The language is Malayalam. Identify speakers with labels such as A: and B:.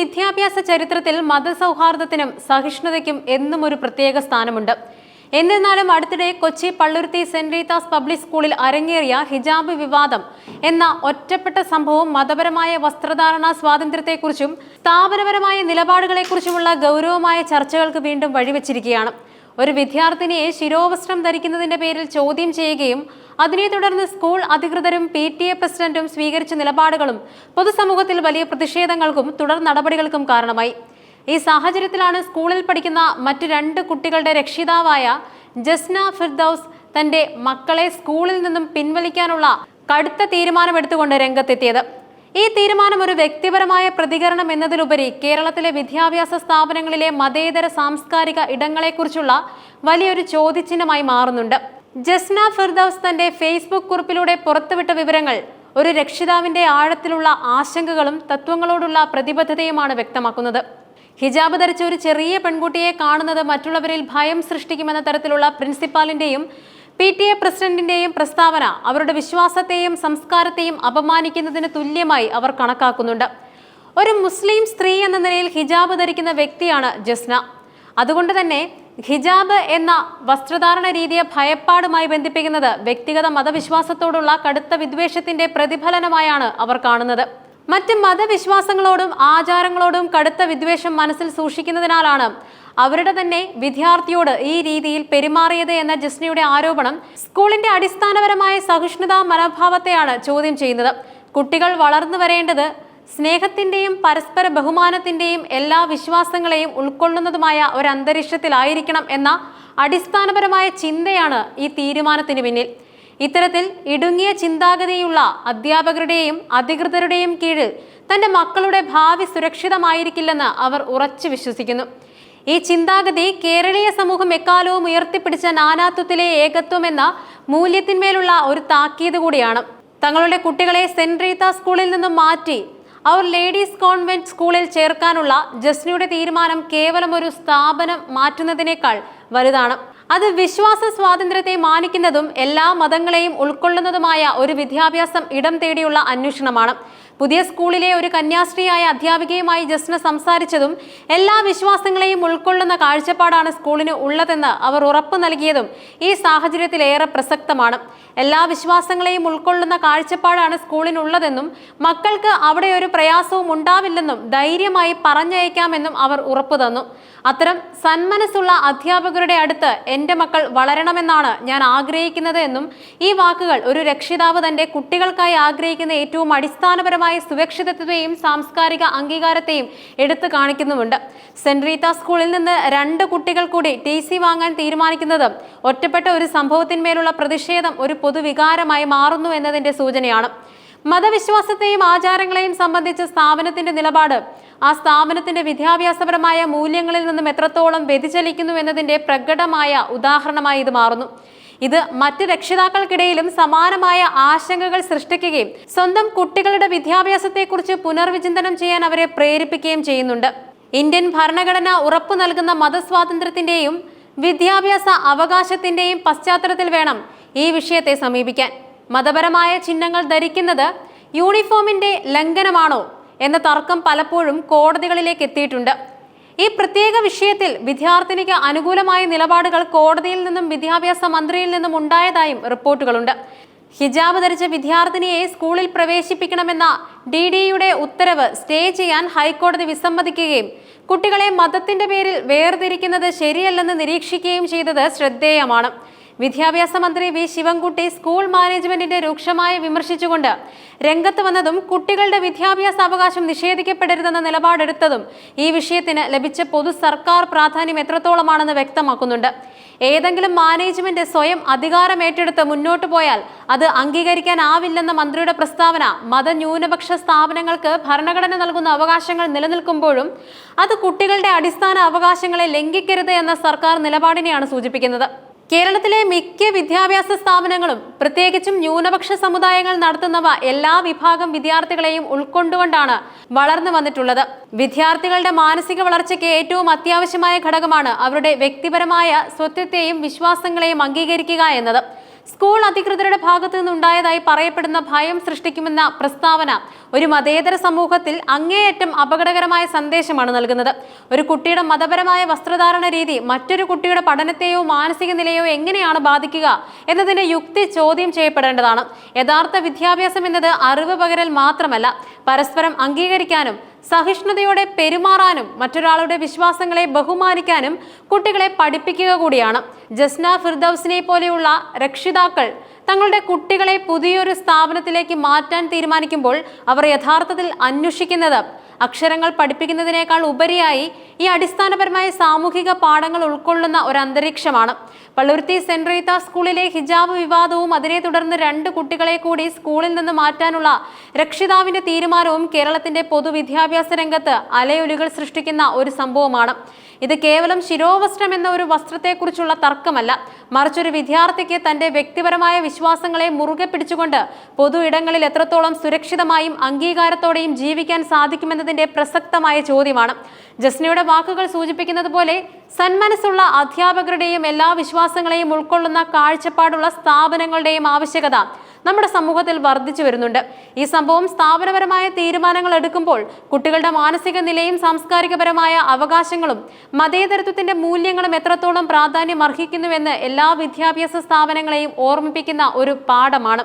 A: വിദ്യാഭ്യാസ ചരിത്രത്തിൽ മതസൗഹാർദ്ദത്തിനും സഹിഷ്ണുതയ്ക്കും എന്നും ഒരു പ്രത്യേക സ്ഥാനമുണ്ട്. എന്നിരുന്നാലും അടുത്തിടെ Kochi Palluruthy saint Rita's public സ്കൂളിൽ അരങ്ങേറിയ ഹിജാബ് വിവാദം എന്ന ഒറ്റപ്പെട്ട സംഭവം മതപരമായ വസ്ത്രധാരണ സ്വാതന്ത്ര്യത്തെക്കുറിച്ചും സ്ഥാപനപരമായ നിലപാടുകളെക്കുറിച്ചുമുള്ള ഗൗരവമായ ചർച്ചകൾക്ക് വീണ്ടും വഴിവെച്ചിരിക്കുകയാണ്. ഒരു വിദ്യാർത്ഥിനിയെ ശിരോവസ്ത്രം ധരിക്കുന്നതിന്റെ പേരിൽ ചോദ്യം ചെയ്യുകയും അതിനെ തുടർന്ന് സ്കൂൾ അധികൃതരും പി ടി എ പ്രസിഡന്റും സ്വീകരിച്ച നിലപാടുകളും പൊതുസമൂഹത്തിൽ വലിയ പ്രതിഷേധങ്ങൾക്കും തുടർ നടപടികൾക്കും കാരണമായി. ഈ സാഹചര്യത്തിലാണ് സ്കൂളിൽ പഠിക്കുന്ന മറ്റു രണ്ട് കുട്ടികളുടെ രക്ഷിതാവായ ജസ്ന ഫിർദൌസ് തന്റെ മക്കളെ സ്കൂളിൽ നിന്നും പിൻവലിക്കാനുള്ള കടുത്ത തീരുമാനമെടുത്തുകൊണ്ട് രംഗത്തെത്തിയത്. ഈ തീരുമാനം ഒരു വ്യക്തിപരമായ പ്രതികരണം എന്നതിലുപരി കേരളത്തിലെ വിദ്യാഭ്യാസ സ്ഥാപനങ്ങളിലെ മതേതര സാംസ്കാരിക ഇടങ്ങളെക്കുറിച്ചുള്ള വലിയൊരു ചോദ്യചിഹ്നമായി മാറുന്നുണ്ട്. ജസ്ന ഫിർദൌസ് തന്റെ ഫേസ്ബുക്ക് കുറിപ്പിലൂടെ പുറത്തുവിട്ട വിവരങ്ങൾ ഒരു രക്ഷിതാവിന്റെ ആഴത്തിലുള്ള ആശങ്കകളും തത്വങ്ങളോടുള്ള പ്രതിബദ്ധതയുമാണ് വ്യക്തമാക്കുന്നത്. ഹിജാബ് ധരിച്ച ഒരു ചെറിയ പെൺകുട്ടിയെ കാണുന്നത് മറ്റുള്ളവരിൽ ഭയം സൃഷ്ടിക്കുമെന്ന തരത്തിലുള്ള പ്രിൻസിപ്പാലിന്റെയും പി ടി എ പ്രസിഡന്റിന്റെയും പ്രസ്താവന അവരുടെ വിശ്വാസത്തെയും സംസ്കാരത്തെയും അപമാനിക്കുന്നതിന് തുല്യമായി അവർ കണക്കാക്കുന്നുണ്ട്. ഒരു മുസ്ലിം സ്ത്രീ എന്ന നിലയിൽ ഹിജാബ് ധരിക്കുന്ന വ്യക്തിയാണ് ജസ്ന. അതുകൊണ്ട് തന്നെ ഹിജാബ് എന്ന വസ്ത്രധാരണ രീതിയെ ഭയപ്പാടുമായി ബന്ധിപ്പിക്കുന്നത് വ്യക്തിഗത മതവിശ്വാസത്തോടുള്ള കടുത്ത വിദ്വേഷത്തിന്റെ പ്രതിഫലനമായാണ് അവർ കാണുന്നത്. മറ്റ് മതവിശ്വാസങ്ങളോടും ആചാരങ്ങളോടും കടുത്ത വിദ്വേഷം മനസ്സിൽ സൂക്ഷിക്കുന്നതിനാലാണ് അവരുടെ തന്നെ വിദ്യാർത്ഥിയോട് ഈ രീതിയിൽ പെരുമാറിയത് എന്ന ജസ്നയുടെ ആരോപണം സ്കൂളിന്റെ അടിസ്ഥാനപരമായ സഹിഷ്ണുതാ മനോഭാവത്തെയാണ് ചോദ്യം ചെയ്യുന്നത്. കുട്ടികൾ വളർന്നു വരേണ്ടത് സ്നേഹത്തിന്റെയും പരസ്പര ബഹുമാനത്തിന്റെയും എല്ലാ വിശ്വാസങ്ങളെയും ഉൾക്കൊള്ളുന്നതുമായ ഒരു അന്തരീക്ഷത്തിലായിരിക്കണം എന്ന അടിസ്ഥാനപരമായ ചിന്തയാണ് ഈ തീരുമാനത്തിന് പിന്നിൽ. ഇത്തരത്തിൽ ഇടുങ്ങിയ ചിന്താഗതിയുള്ള അധ്യാപകരുടെയും അധികൃതരുടെയും കീഴിൽ തന്റെ മക്കളുടെ ഭാവി സുരക്ഷിതമായിരിക്കില്ലെന്ന് അവർ ഉറച്ചു വിശ്വസിക്കുന്നു. ഈ ചിന്താഗതി കേരളീയ സമൂഹം എക്കാലവും ഉയർത്തിപ്പിടിച്ച നാനാത്വത്തിലെ ഏകത്വം എന്ന മൂല്യത്തിന്മേലുള്ള ഒരു താക്കീത് കൂടിയാണ്. തങ്ങളുടെ കുട്ടികളെ സെന്റ് റീത്ത സ്കൂളിൽ നിന്നും മാറ്റി അവർ ലേഡീസ് കോൺവെന്റ് സ്കൂളിൽ ചേർക്കാനുള്ള ജസ്നയുടെ തീരുമാനം കേവലം ഒരു സ്ഥാപനം മാറ്റുന്നതിനേക്കാൾ വലുതാണ്. അത് വിശ്വാസ സ്വാതന്ത്ര്യത്തെ മാനിക്കുന്നതും എല്ലാ മതങ്ങളെയും ഉൾക്കൊള്ളുന്നതുമായ ഒരു വിദ്യാഭ്യാസം ഇടം തേടിയുള്ള അന്വേഷണമാണ്. പുതിയ സ്കൂളിലെ ഒരു കന്യാസ്ത്രീയായ അധ്യാപികയുമായി ജസ്ന സംസാരിച്ചതും എല്ലാ വിശ്വാസങ്ങളെയും ഉൾക്കൊള്ളുന്ന കാഴ്ചപ്പാടാണ് സ്കൂളിന് ഉള്ളതെന്ന് അവർ ഉറപ്പു നൽകിയതും ഈ സാഹചര്യത്തിൽ ഏറെ പ്രസക്തമാണ്. എല്ലാ വിശ്വാസങ്ങളെയും ഉൾക്കൊള്ളുന്ന കാഴ്ചപ്പാടാണ് സ്കൂളിനുള്ളതെന്നും മക്കൾക്ക് അവിടെ ഒരു പ്രയാസവും ഉണ്ടാവില്ലെന്നും ധൈര്യമായി പറഞ്ഞയക്കാമെന്നും അവർ ഉറപ്പു തന്നു. അത്തരം സന്മനസ്സുള്ള അധ്യാപകരുടെ അടുത്ത് എന്റെ മക്കൾ വളരണമെന്നാണ് ഞാൻ ആഗ്രഹിക്കുന്നത് എന്നും ഈ വാക്കുകൾ ഒരു രക്ഷിതാവ് തന്റെ കുട്ടികൾക്കായി ആഗ്രഹിക്കുന്ന ഏറ്റവും അടിസ്ഥാനപരമായ സുരക്ഷിതത്വത്തെയും സാംസ്കാരിക അംഗീകാരത്തെയും എടുത്തു കാണിക്കുന്നുമുണ്ട്. സെന്റ് റീത്ത സ്കൂളിൽ നിന്ന് രണ്ട് കുട്ടികൾ കൂടി ടി സി വാങ്ങാൻ തീരുമാനിക്കുന്നത് ഒറ്റപ്പെട്ട ഒരു സംഭവത്തിന്മേലുള്ള പ്രതിഷേധം ഒരു പൊതുവികാരമായി മാറുന്നു എന്നതിന്റെ സൂചനയാണ്. മതവിശ്വാസത്തെയും ആചാരങ്ങളെയും സംബന്ധിച്ച സ്ഥാപനത്തിന്റെ നിലപാട് ആ സ്ഥാപനത്തിന്റെ വിദ്യാഭ്യാസപരമായ മൂല്യങ്ങളിൽ നിന്നും എത്രത്തോളം വ്യതിചലിക്കുന്നു എന്നതിന്റെ പ്രകടമായ ഉദാഹരണമായി ഇത് മാറുന്നു. ഇത് മറ്റ് രക്ഷിതാക്കൾക്കിടയിലും സമാനമായ ആശങ്കകൾ സൃഷ്ടിക്കുകയും സ്വന്തം കുട്ടികളുടെ വിദ്യാഭ്യാസത്തെക്കുറിച്ച് പുനർവിചിന്തനം ചെയ്യാൻ അവരെ പ്രേരിപ്പിക്കുകയും ചെയ്യുന്നുണ്ട്. ഇന്ത്യൻ ഭരണഘടന ഉറപ്പു നൽകുന്ന മതസ്വാതന്ത്ര്യത്തിന്റെയും വിദ്യാഭ്യാസ അവകാശത്തിന്റെയും പശ്ചാത്തലത്തിൽ വേണം ഈ വിഷയത്തെ സമീപിക്കാൻ. മതപരമായ ചിഹ്നങ്ങൾ ധരിക്കുന്നത് യൂണിഫോമിന്റെ ലംഘനമാണോ എന്ന തർക്കം പലപ്പോഴും കോടതികളിലേക്ക് എത്തിയിട്ടുണ്ട്. ഈ പ്രത്യേക വിഷയത്തിൽ വിദ്യാർത്ഥിനിക്ക് അനുകൂലമായ നിലപാടുകൾ കോടതിയിൽ നിന്നും വിദ്യാഭ്യാസ മന്ത്രിയിൽ നിന്നും ഉണ്ടായതായും റിപ്പോർട്ടുകളുണ്ട്. ഹിജാബ് ധരിച്ച വിദ്യാർത്ഥിനിയെ സ്കൂളിൽ പ്രവേശിപ്പിക്കണമെന്ന ഡി ഡിയുടെ ഉത്തരവ് സ്റ്റേ ചെയ്യാൻ ഹൈക്കോടതി വിസമ്മതിക്കുകയും കുട്ടികളെ മതത്തിന്റെ പേരിൽ വേർതിരിക്കുന്നത് ശരിയല്ലെന്ന് നിരീക്ഷിക്കുകയും ചെയ്തത് ശ്രദ്ധേയമാണ്. വിദ്യാഭ്യാസ മന്ത്രി വി ശിവൻകുട്ടി സ്കൂൾ മാനേജ്മെന്റിന്റെ രൂക്ഷമായി വിമർശിച്ചുകൊണ്ട് രംഗത്ത് വന്നതും കുട്ടികളുടെ വിദ്യാഭ്യാസ അവകാശം നിഷേധിക്കപ്പെടരുതെന്ന നിലപാടെടുത്തതും ഈ വിഷയത്തിന് ലഭിച്ച പൊതു സർക്കാർ പ്രാധാന്യം എത്രത്തോളമാണെന്ന് വ്യക്തമാക്കുന്നുണ്ട്. ഏതെങ്കിലും മാനേജ്മെന്റ് സ്വയം അധികാരം ഏറ്റെടുത്ത് മുന്നോട്ട് പോയാൽ അത് അംഗീകരിക്കാനാവില്ലെന്ന മന്ത്രിയുടെ പ്രസ്താവന മതന്യൂനപക്ഷ സ്ഥാപനങ്ങൾക്ക് ഭരണഘടന നൽകുന്ന അവകാശങ്ങൾ നിലനിൽക്കുമ്പോഴും അത് കുട്ടികളുടെ അടിസ്ഥാന അവകാശങ്ങളെ ലംഘിക്കരുത് എന്ന സർക്കാർ നിലപാടിനെയാണ് സൂചിപ്പിക്കുന്നത്. കേരളത്തിലെ മിക്ക വിദ്യാഭ്യാസ സ്ഥാപനങ്ങളും പ്രത്യേകിച്ചും ന്യൂനപക്ഷ സമുദായങ്ങൾ നടത്തുന്നവ എല്ലാ വിഭാഗം വിദ്യാർത്ഥികളെയും ഉൾക്കൊണ്ടുകൊണ്ടാണ് വളർന്നു വന്നിട്ടുള്ളത്. വിദ്യാർത്ഥികളുടെ മാനസിക വളർച്ചയ്ക്ക് ഏറ്റവും അത്യാവശ്യമായ ഘടകമാണ് അവരുടെ വ്യക്തിപരമായ സ്വത്വത്തെയും വിശ്വാസങ്ങളെയും അംഗീകരിക്കുക എന്നത്. സ്കൂൾ അധികൃതരുടെ ഭാഗത്തു നിന്നുണ്ടായതായി പറയപ്പെടുന്ന ഭയം സൃഷ്ടിക്കുമെന്ന പ്രസ്താവന ഒരു മതേതര സമൂഹത്തിൽ അങ്ങേയറ്റം അപകടകരമായ സന്ദേശമാണ് നൽകുന്നത്. ഒരു കുട്ടിയുടെ മതപരമായ വസ്ത്രധാരണ രീതി മറ്റൊരു കുട്ടിയുടെ പഠനത്തെയോ മാനസിക നിലയോ എങ്ങനെയാണ് ബാധിക്കുക എന്നതിന്റെ യുക്തി ചോദ്യം ചെയ്യപ്പെടേണ്ടതാണ്. യഥാർത്ഥ വിദ്യാഭ്യാസം എന്നത് അറിവ് പകരൽ മാത്രമല്ല പരസ്പരം അംഗീകരിക്കാനും സഹിഷ്ണുതയോടെ പെരുമാറാനും മറ്റൊരാളുടെ വിശ്വാസങ്ങളെ ബഹുമാനിക്കാനും കുട്ടികളെ പഠിപ്പിക്കുക കൂടിയാണ്. ജസ്ന ഫിർദൌസിനെ പോലെയുള്ള രക്ഷിതാക്കൾ തങ്ങളുടെ കുട്ടികളെ പുതിയൊരു സ്ഥാപനത്തിലേക്ക് മാറ്റാൻ തീരുമാനിക്കുമ്പോൾ അവർ യഥാർത്ഥത്തിൽ അന്വേഷിക്കുന്നത് അക്ഷരങ്ങൾ പഠിപ്പിക്കുന്നതിനേക്കാൾ ഉപരിയായി ഈ അടിസ്ഥാനപരമായ സാമൂഹിക പാഠങ്ങൾ ഉൾക്കൊള്ളുന്ന ഒരു അന്തരീക്ഷമാണ് പള്ളുരുത്തി സെന്റ് റീത്ത സ്കൂളിലെ ഹിജാബ് വിവാദവും അതിനെ തുടർന്ന് രണ്ട് കുട്ടികളെ കൂടി സ്കൂളിൽ നിന്ന് മാറ്റാനുള്ള രക്ഷിതാവിന്റെ തീരുമാനവും കേരളത്തിന്റെ പൊതുവിദ്യാഭ്യാസ രംഗത്ത് അലയൊലികൾ സൃഷ്ടിക്കുന്ന ഒരു സംഭവമാണ്. ഇത് കേവലം ശിരോവസ്ത്രം എന്ന ഒരു വസ്ത്രത്തെക്കുറിച്ചുള്ള തർക്കമല്ല. മറിച്ചൊരു വിദ്യാർത്ഥിക്ക് തന്റെ വ്യക്തിപരമായ വിശ്വാസങ്ങളെ മുറുകെ പിടിച്ചുകൊണ്ട് പൊതു ഇടങ്ങളിൽ എത്രത്തോളം സുരക്ഷിതമായും അംഗീകാരത്തോടെയും ജീവിക്കാൻ സാധിക്കുമെന്നതിന്റെ പ്രസക്തമായ ചോദ്യമാണ്. ജസ്നയുടെ വാക്കുകൾ സൂചിപ്പിക്കുന്നത് പോലെ സന്മനസ്സുള്ള അധ്യാപകരുടെയും എല്ലാ വിശ്വാസങ്ങളെയും ഉൾക്കൊള്ളുന്ന കാഴ്ചപ്പാടുള്ള സ്ഥാപനങ്ങളുടെയും ആവശ്യകത നമ്മുടെ സമൂഹത്തിൽ വർദ്ധിച്ചു വരുന്നുണ്ട്. ഈ സംഭവം സ്ഥാപനപരമായ തീരുമാനങ്ങൾ എടുക്കുമ്പോൾ കുട്ടികളുടെ മാനസിക നിലയും സാംസ്കാരികപരമായ അവകാശങ്ങളും മതേതരത്വത്തിന്റെ മൂല്യങ്ങളും എത്രത്തോളം പ്രാധാന്യം അർഹിക്കുന്നുവെന്ന് എല്ലാ വിദ്യാഭ്യാസ സ്ഥാപനങ്ങളെയും ഓർമ്മിപ്പിക്കുന്ന ഒരു പാഠമാണ്.